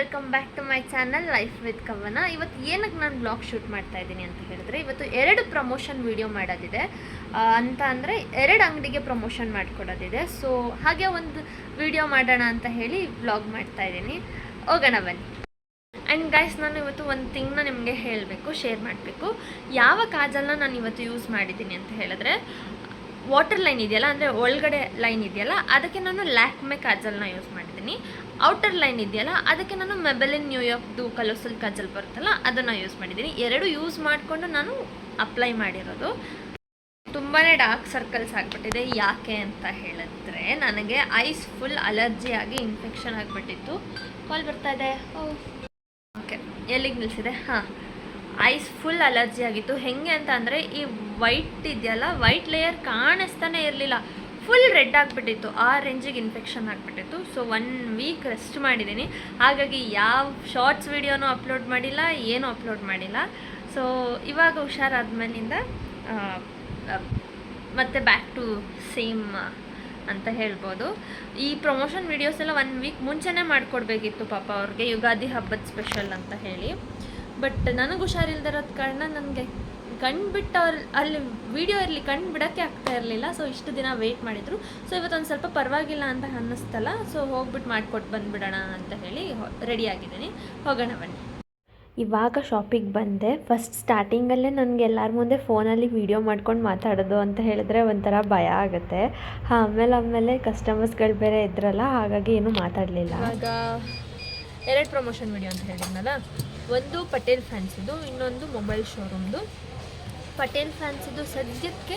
Welcome back to my channel life with Kavana ಇವತ್ತು ಏನಕ್ಕೆ ನಾನು ಬ್ಲಾಗ್ ಶೂಟ್ ಮಾಡ್ತಾ ಇದ್ದೀನಿ ಅಂತ ಹೇಳಿದ್ರೆ, ಇವತ್ತು ಎರಡು ಪ್ರಮೋಷನ್ ವಿಡಿಯೋ ಮಾಡೋದಿದೆ. ಅಂತ ಅಂದರೆ ಎರಡು ಅಂಗಡಿಗೆ ಪ್ರಮೋಷನ್ ಮಾಡಿಕೊಡೋದಿದೆ. ಸೊ ಹಾಗೆ ಒಂದು ವಿಡಿಯೋ ಮಾಡೋಣ ಅಂತ ಹೇಳಿ ಬ್ಲಾಗ್ ಮಾಡ್ತಾ ಇದ್ದೀನಿ. ಹೋಗೋಣ ಬನ್ನಿ. ಆ್ಯಂಡ್ ಗೈಸ್ ನಾನು ಇವತ್ತು ಒಂದು ಥಿಂಗ್ನ ನಿಮಗೆ ಹೇಳಬೇಕು ಶೇರ್ ಮಾಡಬೇಕು. ಯಾವ ಕಾಜಲ್ನ ನಾನು ಇವತ್ತು ಯೂಸ್ ಮಾಡಿದ್ದೀನಿ ಅಂತ ಹೇಳಿದ್ರೆ ವಾಟರ್ ಲೈನ್ ಇದೆಯಲ್ಲ, ಅಂದರೆ ಒಳಗಡೆ ಲೈನ್ ಇದೆಯಲ್ಲ, ಅದಕ್ಕೆ ನಾನು ಲ್ಯಾಕ್ಮೆ ಕಾಜಲ್ನ ಯೂಸ್ ಮಾಡಿದ್ದೀನಿ. ಔಟರ್ ಲೈನ್ ಇದೆಯಲ್ಲ, ಅದಕ್ಕೆ ನಾನು ಮೆಬೆಲಿನ್ ನ್ಯೂಯಾರ್ಕ್ದು ಕಲೋಸಲ್ ಕಾಜಲ್ ಬರುತ್ತಲ್ಲ, ಅದನ್ನು ಯೂಸ್ ಮಾಡಿದ್ದೀನಿ. ಎರಡು ಯೂಸ್ ಮಾಡಿಕೊಂಡು ನಾನು ಅಪ್ಲೈ ಮಾಡಿರೋದು. ತುಂಬಾ ಡಾರ್ಕ್ ಸರ್ಕಲ್ಸ್ ಆಗಿಬಿಟ್ಟಿದೆ, ಯಾಕೆ ಅಂತ ಹೇಳಿದ್ರೆ ನನಗೆ ಐಸ್ ಫುಲ್ ಅಲರ್ಜಿ ಆಗಿ ಇನ್ಫೆಕ್ಷನ್ ಆಗಿಬಿಟ್ಟಿತ್ತು. ಕಾಲ್ ಬರ್ತಾ ಇದೆ? ಓಕೆ ಎಲ್ಲಿಗೆ ನಿಲ್ಸಿದೆ? ಹಾಂ. ಐಸ್ ಫುಲ್ ಅಲರ್ಜಿ ಆಗಿತ್ತು. ಹೆಂಗೆ ಅಂತ ಅಂದರೆ, ಈ ವೈಟ್ ಇದೆಯಲ್ಲ, ವೈಟ್ ಲೇಯರ್ ಕಾಣಿಸ್ತಾನೆ ಇರಲಿಲ್ಲ. ಫುಲ್ ರೆಡ್ ಆಗಿಬಿಟ್ಟಿತ್ತು ಆ ರೇಂಜಿಗೆ ಇನ್ಫೆಕ್ಷನ್ ಆಗಿಬಿಟ್ಟಿತ್ತು. ಸೊ ಒನ್ ವೀಕ್ ರೆಸ್ಟ್ ಮಾಡಿದ್ದೀನಿ ಹಾಗಾಗಿ ಯಾವ ಶಾರ್ಟ್ಸ್ ವೀಡಿಯೋನೂ ಅಪ್ಲೋಡ್ ಮಾಡಿಲ್ಲ, ಏನೂ ಅಪ್ಲೋಡ್ ಮಾಡಿಲ್ಲ. ಸೊ ಇವಾಗ ಹುಷಾರಾದ್ಮೇಲಿಂದ ಮತ್ತೆ ಬ್ಯಾಕ್ ಟು ಸೇಮ್ ಅಂತ ಹೇಳ್ಬೋದು. ಈ ಪ್ರಮೋಷನ್ ವೀಡಿಯೋಸ್ ಎಲ್ಲ ಒನ್ ವೀಕ್ ಮುಂಚೆನೇ ಮಾಡಿಕೊಡ್ಬೇಕಿತ್ತು ಪಾಪ ಅವ್ರಿಗೆ. ಯುಗಾದಿ ಹಬ್ಬದ ಸ್ಪೆಷಲ್ ಅಂತ ಹೇಳಿ. ಬಟ್ ನನಗೆ ಹುಷಾರಿಲ್ದಿರೋದ ಕಾರಣ ನನಗೆ ಕಣ್ಣು ಬಿಟ್ಟು ಅವ್ರು ಅಲ್ಲಿ ವಿಡಿಯೋ ಇರಲಿ ಕಂಡು ಬಿಡೋಕ್ಕೆ ಆಗ್ತಾ ಇರಲಿಲ್ಲ. ಸೊ ಇಷ್ಟು ದಿನ ವೆಯ್ಟ್ ಮಾಡಿದರು. ಸೊ ಇವತ್ತೊಂದು ಸ್ವಲ್ಪ ಪರವಾಗಿಲ್ಲ ಅಂತ ಅನ್ನಿಸ್ತಲ್ಲ. ಸೊ ಹೋಗ್ಬಿಟ್ಟು ಮಾಡಿಕೊಟ್ಟು ಬಂದುಬಿಡೋಣ ಅಂತ ಹೇಳಿ ರೆಡಿ ಆಗಿದ್ದೀನಿ. ಹೋಗೋಣ ಬನ್ನಿ. ಇವಾಗ ಶಾಪಿಗೆ ಬಂದೆ. ಫಸ್ಟ್ ಸ್ಟಾರ್ಟಿಂಗಲ್ಲೇ ನನಗೆ ಎಲ್ಲರ ಮುಂದೆ ಫೋನಲ್ಲಿ ವೀಡಿಯೋ ಮಾಡ್ಕೊಂಡು ಮಾತಾಡೋದು ಅಂತ ಹೇಳಿದ್ರೆ ಒಂಥರ ಭಯ ಆಗುತ್ತೆ. ಆಮೇಲೆ ಆಮೇಲೆ ಕಸ್ಟಮರ್ಸ್ಗಳು ಬೇರೆ ಇದ್ರಲ್ಲ ಹಾಗಾಗಿ ಏನೂ ಮಾತಾಡಲಿಲ್ಲ. ಆಗ ಎರಡು ಪ್ರಮೋಷನ್ ವಿಡಿಯೋ ಅಂತ ಹೇಳಿದ್ನಲ್ಲ. ಒಂದು ಪಟೇಲ್ ಫ್ಯಾನ್ಸಿದು ಇನ್ನೊಂದು ಮೊಬೈಲ್ ಶೋರೂಮ್ದು ಪಟೇಲ್ ಫ್ಯಾನ್ಸಿದು ಸದ್ಯಕ್ಕೆ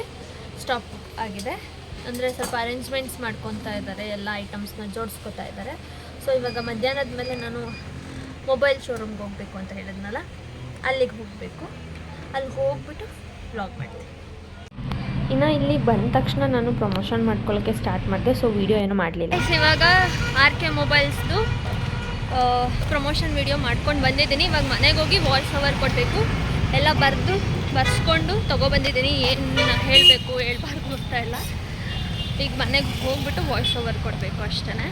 ಸ್ಟಾಪ್ ಆಗಿದೆ. ಅಂದರೆ ಸ್ವಲ್ಪ ಅರೇಂಜ್ಮೆಂಟ್ಸ್ ಮಾಡ್ಕೊತಾ ಇದ್ದಾರೆ, ಎಲ್ಲ ಐಟಮ್ಸ್ನ ಜೋಡಿಸ್ಕೊತಾ ಇದ್ದಾರೆ. ಸೊ ಇವಾಗ ಮಧ್ಯಾಹ್ನದ ಮೇಲೆ ನಾನು ಮೊಬೈಲ್ ಶೋರೂಮ್ಗೆ ಹೋಗಬೇಕು ಅಂತ ಹೇಳಿದ್ನಲ್ಲ, ಅಲ್ಲಿಗೆ ಹೋಗಬೇಕು. ಅಲ್ಲಿ ಹೋಗ್ಬಿಟ್ಟು ವ್ಲಾಗ್ ಮಾಡ್ತೀನಿ. ಇನ್ನು ಇಲ್ಲಿ ಬಂದ ತಕ್ಷಣ ನಾನು ಪ್ರಮೋಷನ್ ಮಾಡ್ಕೊಳ್ಳೋಕ್ಕೆ ಸ್ಟಾರ್ಟ್ ಮಾಡಿದೆ ಸೊ ವೀಡಿಯೋ ಏನೂ ಮಾಡಲಿಲ್ಲ. ಇವಾಗ ಆರ್ ಕೆ ಮೊಬೈಲ್ಸ್ದು ಪ್ರಮೋಷನ್ ವಿಡಿಯೋ ಮಾಡ್ಕೊಂಡು ಬಂದಿದ್ದೀನಿ. ಇವಾಗ ಮನೆಗೆ ಹೋಗಿ ವಾಯ್ಸ್ ಓವರ್ ಕೊಡಬೇಕು. ಎಲ್ಲ ಬರೆದು ಬರ್ಸ್ಕೊಂಡು ತೊಗೊಬಂದಿದ್ದೀನಿ ಏನು ಹೇಳಬೇಕು ಹೇಳ್ಬಾರ್ದು ಅಂತ ಎಲ್ಲ. ಈಗ ಮನೆಗೆ ಹೋಗ್ಬಿಟ್ಟು ವಾಯ್ಸ್ ಓವರ್ ಕೊಡಬೇಕು ಅಷ್ಟೇ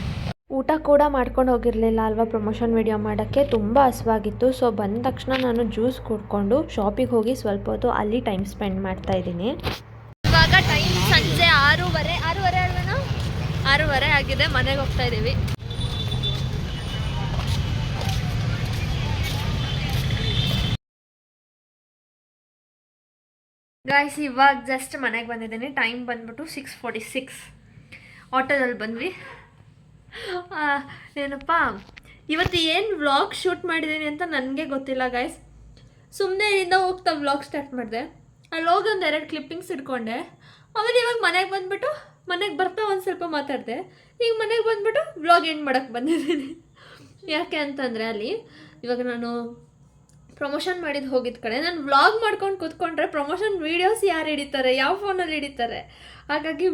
ಊಟ ಕೂಡ ಮಾಡ್ಕೊಂಡು ಹೋಗಿರಲಿಲ್ಲ ಅಲ್ವಾ ಪ್ರಮೋಷನ್ ವಿಡಿಯೋ ಮಾಡೋಕ್ಕೆ? ತುಂಬ ಹಸುವಾಗಿತ್ತು. ಸೊ ಬಂದ ತಕ್ಷಣ ನಾನು ಜ್ಯೂಸ್ ಕುಡ್ಕೊಂಡು ಶಾಪಿಗೆ ಹೋಗಿ ಸ್ವಲ್ಪ ಹೊತ್ತು ಅಲ್ಲಿ ಟೈಮ್ ಸ್ಪೆಂಡ್ ಮಾಡ್ತಾ ಇದ್ದೀನಿ. ಇವಾಗ ಟೈಮ್ ಸಂಜೆ ಆರೂವರೆ ಆರೂವರೆ ಅಲ್ವೇನೋ? ಆರೂವರೆ ಆಗಿದೆ ಮನೆಗೆ ಹೋಗ್ತಾ ಇದ್ದೀವಿ ಗಾಯ್ಸ್ ಇವಾಗ ಜಸ್ಟ್ ಮನೆಗೆ ಬಂದಿದ್ದೀನಿ. ಟೈಮ್ ಬಂದ್ಬಿಟ್ಟು ಸಿಕ್ಸ್ ಫೋರ್ಟಿ ಸಿಕ್ಸ್ ಆಟೋದಲ್ಲಿ ಬಂದ್ವಿ ಏನಪ್ಪ? ಇವತ್ತು ಏನು ವ್ಲಾಗ್ ಶೂಟ್ ಮಾಡಿದ್ದೀನಿ ಅಂತ ನನಗೆ ಗೊತ್ತಿಲ್ಲ ಗಾಯ್ಸ್ ಸುಮ್ಮನೆ ಇಲ್ಲಿಂದ ಹೋಗ್ತಾ ವ್ಲಾಗ್ ಸ್ಟಾರ್ಟ್ ಮಾಡಿದೆ. ಅಲ್ಲಿ ಹೋಗಿ ಒಂದು ಎರಡು ಕ್ಲಿಪ್ಪಿಂಗ್ಸ್ ಇಟ್ಕೊಂಡೆ. ಆಮೇಲೆ ಇವಾಗ ಮನೆಗೆ ಬಂದ್ಬಿಟ್ಟು ಮನೆಗೆ ಬರ್ತಾ ಒಂದು ಸ್ವಲ್ಪ ಮಾತಾಡಿದೆ. ಈಗ ಮನೆಗೆ ಬಂದ್ಬಿಟ್ಟು ವ್ಲಾಗ್ ಎಂಡ್ ಮಾಡೋಕ್ಕೆ ಬಂದಿದ್ದೀನಿ? ಯಾಕೆ ಅಂತಂದರೆ ಅಲ್ಲಿ ಇವಾಗ ನಾನು ಪ್ರಮೋಷನ್ ಮಾಡಿದ್ದು ಹೋಗಿದ್ದ ಕಡೆ. ನಾನು ವ್ಲಾಗ್ ಮಾಡ್ಕೊಂಡು ಕೂತ್ಕೊಂಡ್ರೆ ಪ್ರಮೋಷನ್ ವೀಡಿಯೋಸ್ ಯಾರು ಹಿಡಿತಾರೆ? ಯಾವ ಫೋನಲ್ಲಿ ಹಿಡಿತಾರೆ? ಹಾಗಾಗಿ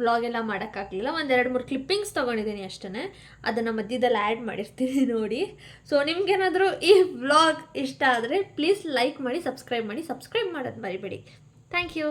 ವ್ಲಾಗ್ ಎಲ್ಲ ಮಾಡೋಕ್ಕಾಗಲಿಲ್ಲ. ಒಂದೆರಡು ಮೂರು ಕ್ಲಿಪ್ಪಿಂಗ್ಸ್ ತೊಗೊಂಡಿದ್ದೀನಿ ಅಷ್ಟೇ ಅದನ್ನು ಮಧ್ಯದಲ್ಲಿ ಆ್ಯಡ್ ಮಾಡಿರ್ತೀನಿ ನೋಡಿ. ಸೊ ನಿಮ್ಗೇನಾದರೂ ಈ ವ್ಲಾಗ್ ಇಷ್ಟ ಆದರೆ ಪ್ಲೀಸ್ ಲೈಕ್ ಮಾಡಿ ಸಬ್ಸ್ಕ್ರೈಬ್ ಮಾಡಿ. ಸಬ್ಸ್ಕ್ರೈಬ್ ಮಾಡೋದು ಮರಿಬೇಡಿ. Thank you